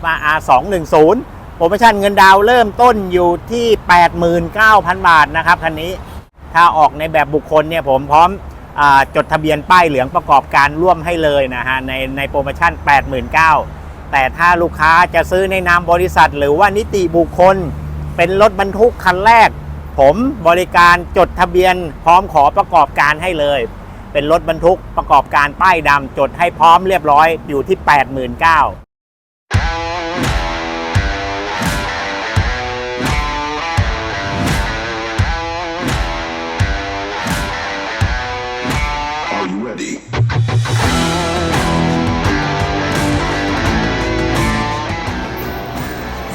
FRR 210โปรโมชั่นเงินดาวเริ่มต้นอยู่ที่ 89,000 บาทนะครับคันนี้ ถ้าออกในแบบบุคคลเนี่ยผมพร้อมอจดทะเบียนป้ายเหลืองประกอบการร่วมให้เลยนะฮะในในโปรโมชั่น 89,000 แต่ถ้าลูกค้าจะซื้อในนามบริษัท หรือว่านิติบุคคล เป็นรถบรรทุกคันแรก ผมบริการจดทะเบียน พร้อมขอประกอบการให้เลยเป็นรถบรรทุกประกอบการป้ายดำจดให้พร้อมเรียบร้อยอยู่ที่ 89,000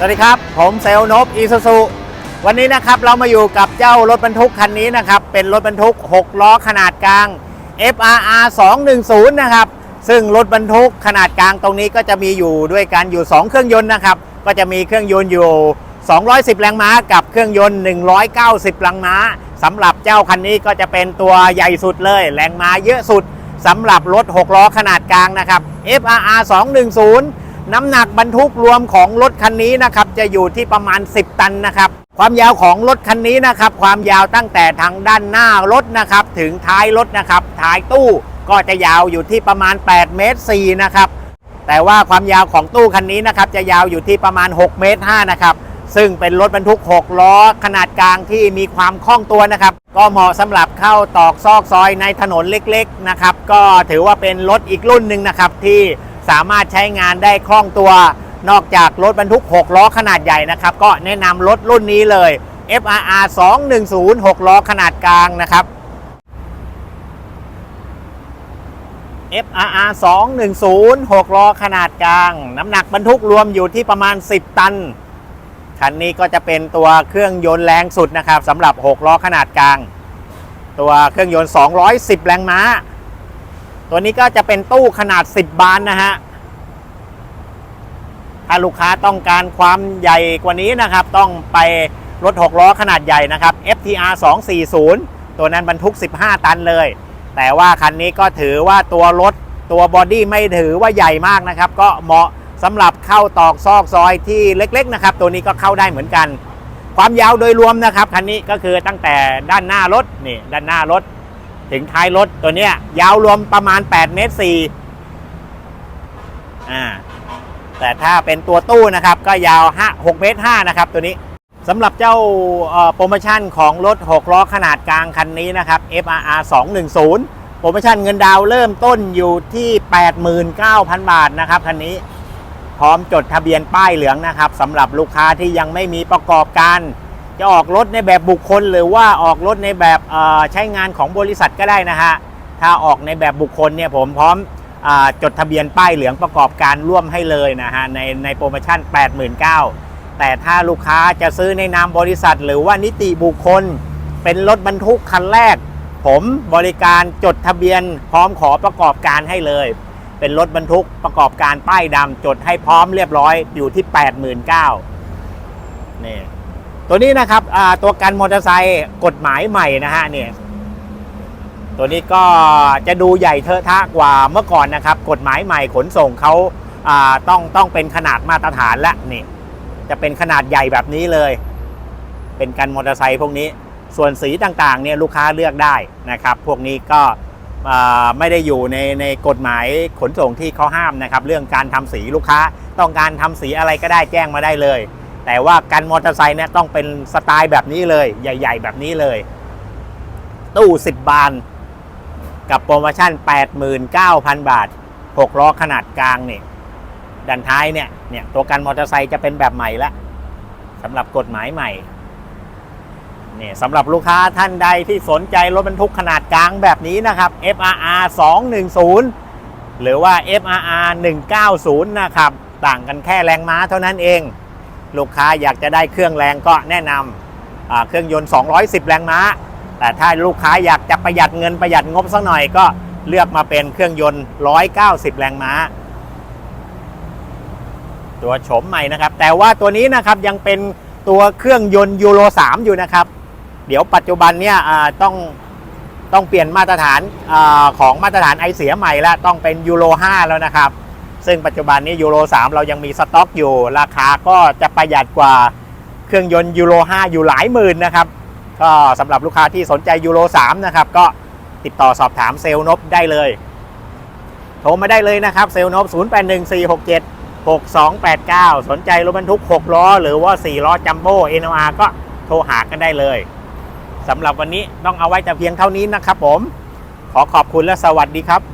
วัสดีครับ ผมเซลนบอีซูซูวันนี้นะครับเรามาอยู่กับเจ้ารถบรรทุกคันนี้นะครับ เป็นรถบรรทุก 6 ล้อขนาดกลาง FRR 210 นะครับ ซึ่งรถบรรทุกขนาดกลางตรงนี้ก็จะมีอยู่ด้วยกันอยู่ 2 เครื่องยนต์นะครับ ก็จะมีเครื่องยนต์อยู่ 210 แรงม้ากับเครื่องยนต์ 190 แรงม้าสำหรับเจ้าคันนี้ก็จะเป็นตัวใหญ่สุดเลย แรงม้าเยอะสุดสำหรับรถ 6 ล้อขนาดกลางนะครับ FRR 210 น้ำหนักบรรทุกรวมของรถคันนี้นะครับจะอยู่ที่ประมาณ 10 ตันนะครับ ความยาวของรถคันนี้นะครับ ความยาวตั้งแต่ทางด้านหน้ารถนะครับ ถึงท้ายรถนะครับ ท้ายตู้ก็จะยาวอยู่ที่ประมาณ8เมตร4นะครับ แต่ว่าความยาวของตู้คันนี้นะครับ จะยาวอยู่ที่ประมาณ6เมตร5นะครับซึ่งเป็นรถบรรทุก 6 ล้อ ขนาดกลางที่มีความคล่องตัวนะครับ ก็เหมาะสำหรับเข้าตอกซอกซอยในถนนเล็กๆนะครับ ก็ถือว่าเป็นรถอีกรุ่นหนึ่งนะครับที่ สามารถใช้งานได้คล่องตัวนอกจากรถบรรทุก 6 ล้อขนาดใหญ่นะครับ ก็แนะนำรถรุ่นนี้เลย FRR 210 6 ล้อขนาดกลางนะครับ FRR 210 6 ล้อขนาดกลาง น้ำหนักบรรทุกรวมอยู่ที่ประมาณ 10 ตัน คันนี้ก็จะเป็นตัวเครื่องยนต์แรงสุดนะครับสำหรับ 6 ล้อขนาดกลาง ตัวเครื่องยนต์ 210 แรงม้า ตัวนี้ก็จะเป็นตู้ขนาด 10 บานนะฮะ ถ้าลูกค้าต้องการความใหญ่กว่านี้นะครับ ต้องไปรถ 6 ล้อขนาดใหญ่นะครับ FTR 240 ตัวนั้นบรรทุก 15 ตันเลย แต่ว่าคันนี้ก็ถือว่าตัวรถตัวบอดี้ไม่ถือว่าใหญ่มากนะครับ ก็เหมาะสำหรับเข้าตอกซอกซอยที่เล็กๆนะครับ ตัวนี้ก็เข้าได้เหมือนกัน ความยาวโดยรวมนะครับคันนี้ก็คือตั้งแต่ด้านหน้ารถนี่ด้านหน้ารถ ถึงท้ายรถตัวเนี้ย ยาวรวมประมาณ8เมตร4อ่าแต่ถ้าเป็นตัวตู้นะครับก็ยาว5 6เมตร5นะครับตัวนี้สำหรับเจ้าโปรโมชั่นของรถ 6 ล้อขนาดกลางคันนี้นะครับ FRR 210 โปรโมชั่นเงินดาวเริ่มต้นอยู่ที่ 89,000 บาทนะครับคันนี้พร้อมจดทะเบียนป้ายเหลืองนะครับสำหรับลูกค้าที่ยังไม่มีประกอบการ จะออกรถในแบบบุคคล หรือว่าออกรถในแบบใช้งานของบริษัทก็ได้นะฮะ ถ้าออกในแบบบุคคลเนี่ยผมพร้อมอจดทะเบียนป้ายเหลืองประกอบการร่วมให้เลยนะฮะในในโปรโมชั่น 89,000แต่ถ้าลูกค้าจะซื้อในนามบริษัท หรือว่านิติบุคคล เป็นรถบรรทุกคันแรก ผมบริการจดทะเบียนพร้อมขอประกอบการให้เลย เป็นรถบรรทุกประกอบการป้ายดำจดให้พร้อมเรียบร้อยอยู่ที่ 89,000นี่ ตัวนี้นะครับตัวกันมอเตอร์ไซค์กฎหมายใหม่นะฮะเนี่ยตัวนี้ก็จะดูใหญ่เทอะทะกว่าเมื่อก่อนนะครับ กฎหมายใหม่ขนส่งเขาาต้องต้องเป็นขนาดมาตรฐานและนี่ จะเป็นขนาดใหญ่แบบนี้เลย เป็นกันมอเตอร์ไซค์พวกนี้ ส่วนสีต่างๆเนี่ยลูกค้าเลือกได้นะครับ พวกนี้ก็ไม่ได้อยู่ในในกฎหมายขนส่งที่เขาห้ามนะครับ เรื่องการทำสีลูกค้าต้องการทำสีอะไรก็ได้แจ้งมาได้เลย แต่ว่ากันมอเตอร์ไซค์เนี่ยต้องเป็นสไตล์แบบนี้เลย ใหญ่ ๆ แบบนี้เลย ตู้ 10 บาน กับโปรโมชั่น 89,000 บาท 6 ล้อขนาดกลางนี่ด้านท้ายเนี่ยเนี่ยตัวกันมอเตอร์ไซค์จะเป็นแบบใหม่ละสำหรับกฎหมายใหม่เนี่ยสำหรับลูกค้าท่านใดที่สนใจรถบรรทุกขนาดกลางแบบนี้นะครับ FRR 210 หรือว่า FRR 190 นะครับ ต่างกันแค่แรงม้าเท่านั้นเอง ลูกค้าอยากจะได้เครื่องแรงก็แนะนำเครื่องยนต์ 210 แรงม้า แต่ถ้าลูกค้าอยากจะประหยัดเงินประหยัดงบสักหน่อยก็เลือกมาเป็นเครื่องยนต์ 190 แรงม้า ตัวโฉมใหม่นะครับ แต่ว่าตัวนี้นะครับยังเป็นตัวเครื่องยนต์ยูโร 3 อยู่นะครับ เดี๋ยวปัจจุบันเนี่ยต้องต้องเปลี่ยนมาตรฐานอของมาตรฐานไอเสียใหม่แล้วต้องเป็นยูโร 5 แล้วนะครับ ซึ่งปัจจุบันนี้ยูโร3 เรายังมีสต็อกอยู่ ราคาก็จะประหยัดกว่าเครื่องยนต์ยูโร5 อยู่หลายหมื่นนะครับ ก็สำหรับลูกค้าที่สนใจยูโร3 นะครับ ก็ติดต่อสอบถามเซลนบได้เลย โทรมาได้เลยนะครับ เซลล์นบ 081467 6289 สนใจรถบรรทุก 6 ล้อ หรือว่า 4 ล้อจัมโบ้ NOR ก็โทรหากันได้เลยสำหรับวันนี้ต้องเอาไว้แต่เพียงเท่านี้นะครับผม ขอขอบคุณและสวัสดีครับ